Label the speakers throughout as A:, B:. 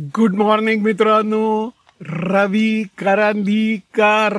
A: Good morning मित्रांनो. रवी करांदीकर.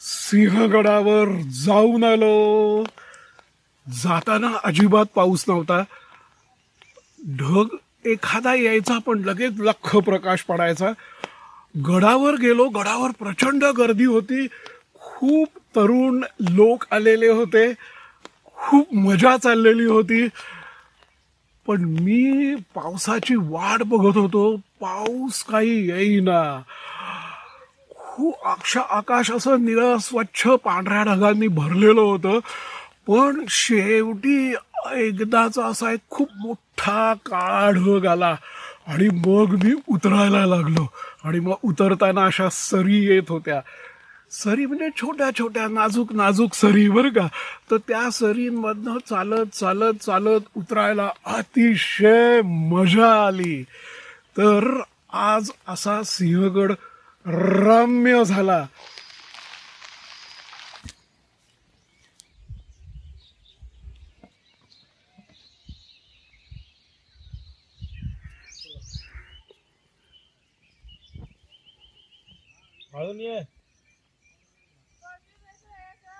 A: सिंहगडावर जाऊन आलो. जाताना अजिबात पाऊस नव्हता. ढग एखादा यायचा पण लगेच लख प्रकाश पडायचा. गडावर गेलो. गडावर प्रचंड गर्दी होती. खूप तरुण लोक आलेले होते. खूप मजा चाललेली होती. पण मी पावसाची वाट बघत होतो. पाऊस काही येईना. खूप अक्ष आकाश असं निळं स्वच्छ पांढऱ्या ढगांनी भरलेलं होतं. पण शेवटी एकदाचा असा एक खूप मोठा काळा ढग आला आणि मग मी उतरायला लागलो. आणि मग उतरताना अशा सरी येत होत्या. सरी म्हणजे छोट्या छोट्या नाजूक नाजूक सरी बरं का? तर त्या सरींमधनं चालत चालत चालत उतरायला अतिशय मजा आली. तर आज असा सिंहगड रम्य झाला.
B: Oh,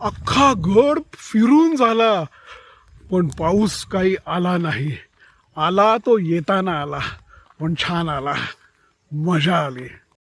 A: अख्खा घर फिरून झाला. पण पाऊस काही आला नाही. आला तो येताना आला. पण छान आला. मजा आली.